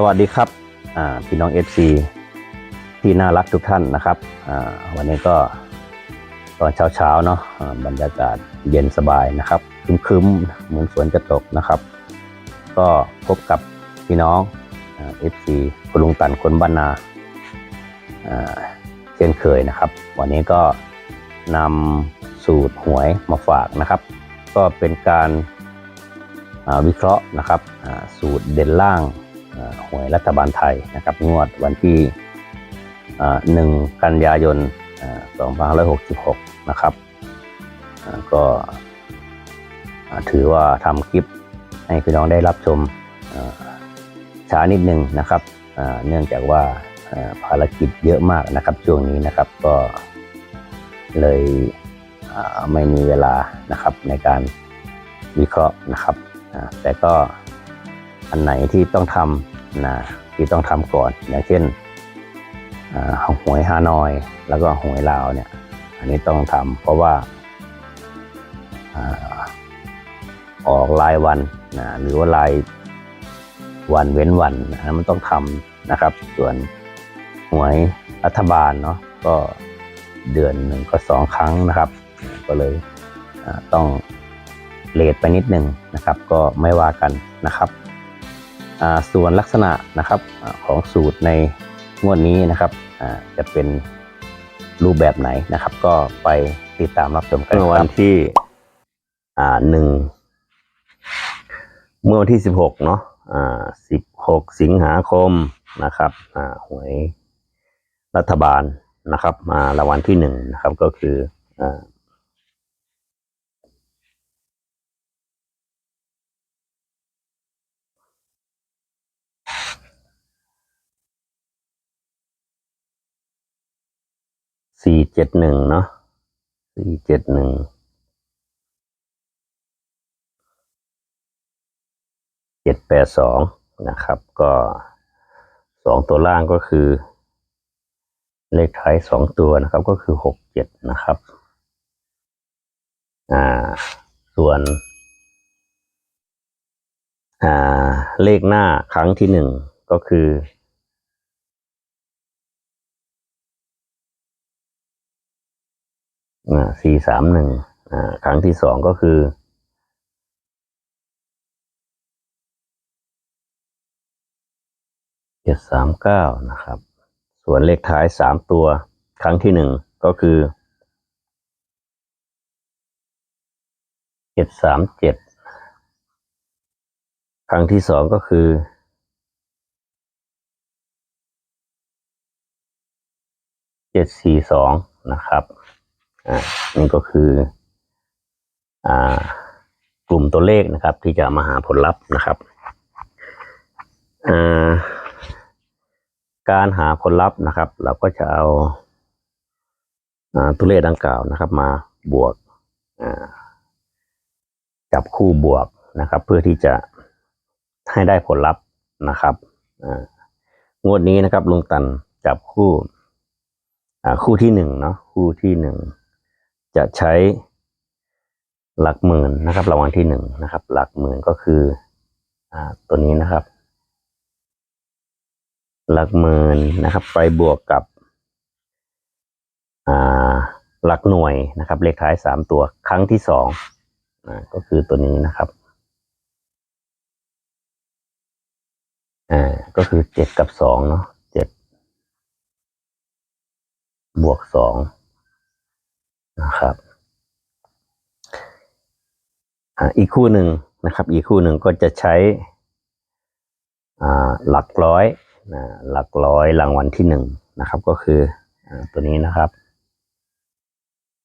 สวัสดีครับพี่น้อง FC ที่น่ารักทุกท่านนะครับวันนี้ก็ตอนเช้าๆเนาะบรรยากาศเย็นสบายนะครับคึ้มๆเหมือนฝนจะตกนะครับ ก็พบกับพี่น้องอ่า FC คุณลุงตันคนบ้านนาเช่นเคยนะครับ วันนี้ก็นำสูตรหวยมาฝากนะครับ ก็เป็นการวิเคราะห์นะครับสูตรเด่นล่าง หวยรัฐบาลไทยนะครับ งวดวันที่ 1 กันยายน2566 นะครับ ก็ถือว่าทำคลิปให้พี่น้องได้รับชมช้านิดนึงนะครับ เนื่องจากว่าภารกิจเยอะมากนะครับ ช่วงนี้นะครับก็เลยไม่มีเวลานะครับในการวิเคราะห์นะครับแต่ก็ อันไหนที่ต้องทำนะที่ต้องทำก่อนอย่างเช่นหวยฮานอย แล้วก็หวยลาวเนี่ยอันนี้ต้องทำเพราะว่าออกรายวันนะหรือว่ารายวันเว้นวันนะมันต้องทำนะครับ ส่วนหวยรัฐบาลเนาะก็เดือนหนึ่งก็สองครั้งนะครับ ก็เลยต้องเลทไปนิดนึงนะครับ ก็ไม่ว่ากันนะครับ ส่วนลักษณะนะครับอของสูตรในงวดนี้นะครับจะเป็นรูปแบบไหนนะครับ ก็ไปติดตามรับชมกันเมื่อวันที่หนึ่งเมื่อวันที่สิบหกเนาะสิบหกสิงหาคมนะครับหวยรัฐบาลนะครับมารางวัลที่หนึ่งนะครับก็คือ สี่เจ็ดหนึ่งเนาะสี่เจ็ดหนึ่งเจ็ดแปดสองนะครับ ก็สองตัวล่างก็คือ เลขท้ายสองตัวนะครับ ก็คือหกเจ็ดนะครับ อ่า ส่วน อ่า เลขหน้าครั้งที่หนึ่งก็คือ อ่า สี่สามหนึ่งอ่าครั้งที่สองก็คือเจ็ดสามเก้านะครับ ส่วนเลขท้ายสามตัว ครั้งที่หนึ่งก็คือเจ็ดสามเจ็ดครั้งที่สองก็คือเจ็ดสี่สองนะครับ อ่านี่ก็คืออ่ากลุ่มตัวเลขนะครับ ที่จะมาหาผลลัพธ์นะครับอ่าการหาผลลัพธ์นะครับ เราก็จะเอาตัวเลขดังกล่าวนะครับ มาบวกจับคู่บวกนะครับ เพื่อที่จะให้ได้ผลลัพธ์นะครับงวดนี้นะครับลุงตันจับคู่คู่ที่หนึ่งเนาะคู่ที่หนึ่ง จะใช้หลักหมื่นนะครับรางวัลที่หนึ่งนะครับ หลักหมื่นก็คืออตัวนี้นะครับ หลักหมื่นนะครับ ไปบวกกับหลักหน่วยนะครับ เลขท้ายสามตัวครั้งที่สองอก็คือตัวนี้นะครับอ่าก็คือเจ็ดกับสองเนาะเจ็ดบวกสอง นะครับอีกคู่หนึ่งนะครับ อีกคู่หนึ่งก็จะใช้อ่หลักร้อยนะหลักร้อยรางวัลที่หนึ่งนะครับ ก็คืออตัวนี้นะครับ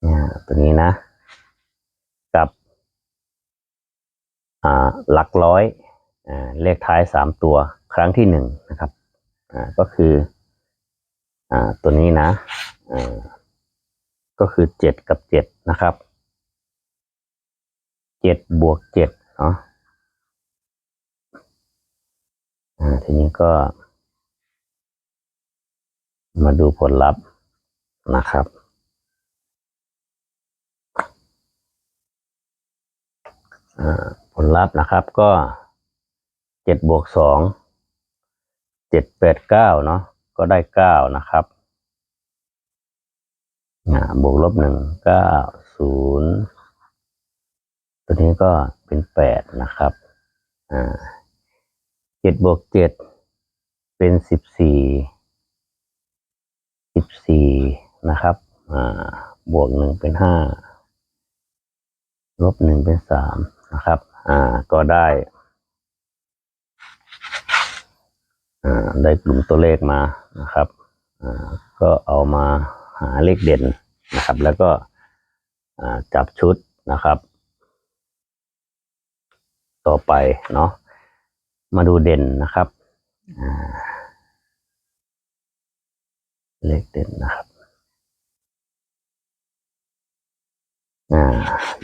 เนี่ยตัวนี้นะ กับหลักร้อยอเลขท้ายสามตัวครั้งที่หนึ่งนะครับก็คืออตัวนี้นะ ก็คือเจ็ดกับเจ็ดนะครับเจ็ดบวกเจ็ดเนาะอ่าทีนี้ก็ มาดูผลลัพธ์นะครับอ่าผลลัพธ์นะครับก็เจ็ดบวกสองเจ็ดแปดเก้าเนาะก็ได้เก้านะครับ บวกลบหนึ่งเก้าศูนย์ตัวนี้ก็เป็นแปดนะครับเจ็ดบวกเจ็ดเป็นสิบสี่สิบสี่นะครับบวกหนึ่งเป็นห้าลบหนึ่งเป็นสามนะครับ อ่า ก็ได้ อ่า ได้กลุ่มตัวเลขมานะครับ อ่า ก็เอามา หาเลขเด่นนะครับ แล้วก็จับชุดนะครับ ต่อไปเนาะมาดูเด่นนะครับเลขเด่นนะครับ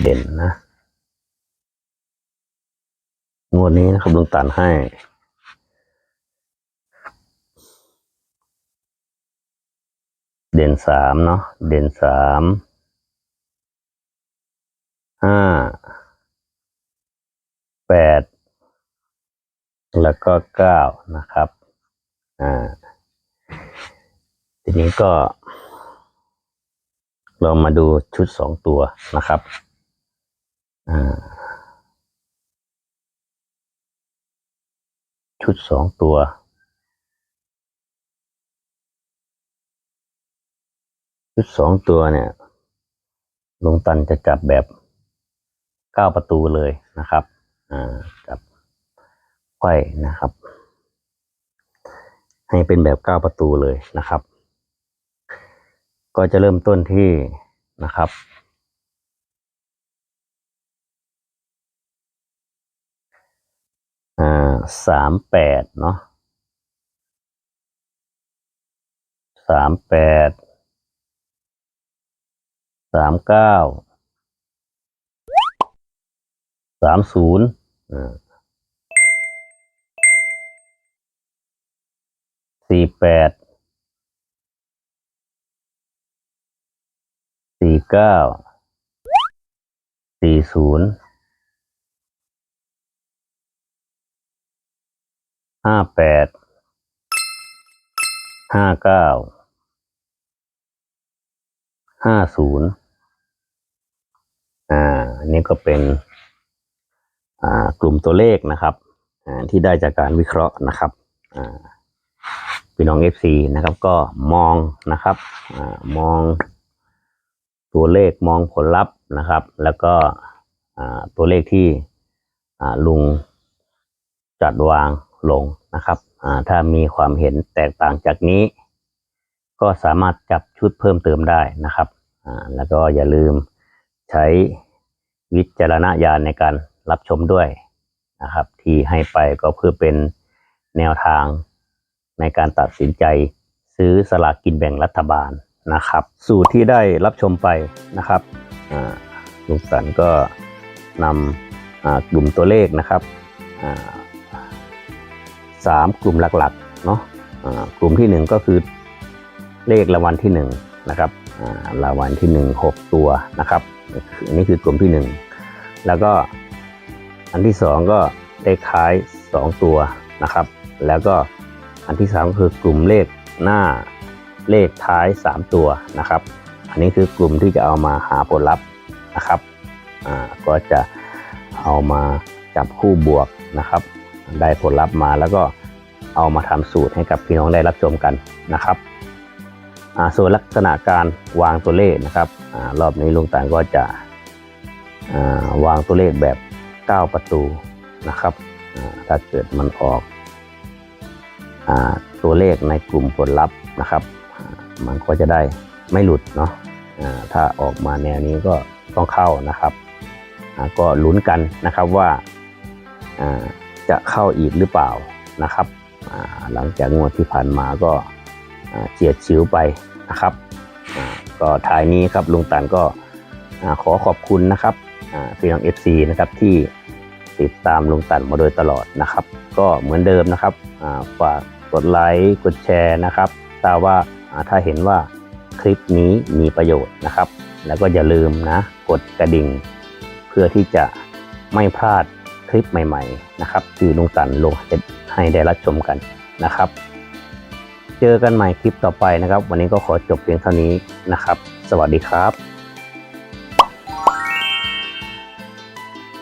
เด่นนะงวดนี้นะครับลุงตันให้ เด่นสามเนาะเด่นสามห้าแปดแล้วก็เก้านะครับอ่าทีนี้ก็ เรามาดูชุดสองตัวนะครับอ่าชุดสองตัว ชุดสองตัวเนี่ยลงตันจะจับแบบเก้าประตูเลยนะครับ อ่าจับไขว้นะครับ ให้เป็นแบบเก้าประตูเลยนะครับ ก็จะเริ่มต้นที่นะครับอ่าสามแปดเนาะสามแปด สามเก้าสามศูนย์สี่แปดสี่เก้าสี่ศูนย์ห้าแปดห้าเก้าห้าศูนย์ อ่าอันนี้ก็เป็นอ่ากลุ่มตัวเลขนะครับอ่าที่ได้จากการวิเคราะห์นะครับอ่าพี่น้อง FC นะครับ ก็มองนะครับอ่ามองตัวเลขมองผลลัพธ์นะครับ แล้วก็อ่าตัวเลขที่อ่าลุงจัดวางลงนะครับอ่าถ้ามีความเห็นแตกต่างจากนี้ ก็สามารถจับชุดเพิ่มเติมได้นะครับอ่าแล้วก็อย่าลืม ใช้วิจารณญาณในการรับชมด้วยนะครับ ที่ให้ไปก็เพื่อเป็นแนวทางในการตัดสินใจซื้อสลากกินแบ่งรัฐบาลนะครับ สูตรที่ได้รับชมไปนะครับลุงสันก็นำกลุ่มตัวเลขนะครับสามกลุ่มหลักๆเนาะกลุ่มที่หนึ่งก็คือเลขรางวัลที่หนึ่งนะครับ รางวัลที่หนึ่งหกตัวนะครับอันนี้คือกลุ่มที่หนึ่งแล้วก็อันที่สองก็เลขท้ายสองตัวนะครับ แล้วก็อันที่สามก็คือกลุ่มเลขหน้าเลขท้ายสามตัวนะครับ อันนี้คือกลุ่มที่จะเอามาหาผลลัพธ์นะครับก็จะเอามาจับคู่บวกนะครับ ได้ผลลัพธ์มาแล้วก็เอามาทำสูตรให้กับพี่น้องได้รับชมกันนะครับ ส่วนลักษณะการวางตัวเลขนะครับอรอบนี้ลุงต่างก็จะาวางตัวเลขแบบ 9 ประตูนะครับถ้าเกิดมันออกอตัวเลขในกลุ่มผลลัพธ์นะครับ มันก็จะได้ไม่หลุดเนาะถ้าออกมาแนวนี้ก็ต้องเข้านะครับก็ลุ้นกันนะครับว่าจะเข้าอีกหรือเปล่านะครับหลังจากงวดที่ผ่านมาก็ เฉียดชิวไปนะครับก็ท้ายนี้ครับลุงตันก็ขอขอบคุณนะครับพี่น้อง FC นะครับที่ติดตามลุงตันมาโดยตลอดนะครับ ก็เหมือนเดิมนะครับฝากกดไลค์กดแชร์นะครับถ้าว่าอ่าถ้าเห็นว่าคลิปนี้มีประโยชน์นะครับ แล้วก็อย่าลืมนะกดกระดิ่ง เพื่อที่จะไม่พลาดคลิปใหม่ ๆ นะครับที่ลุงตันลงให้ได้รับชมกันนะครับ เจอกันใหม่คลิปต่อไปนะครับ วันนี้ก็ขอจบเพียงเท่านี้นะครับ สวัสดีครับ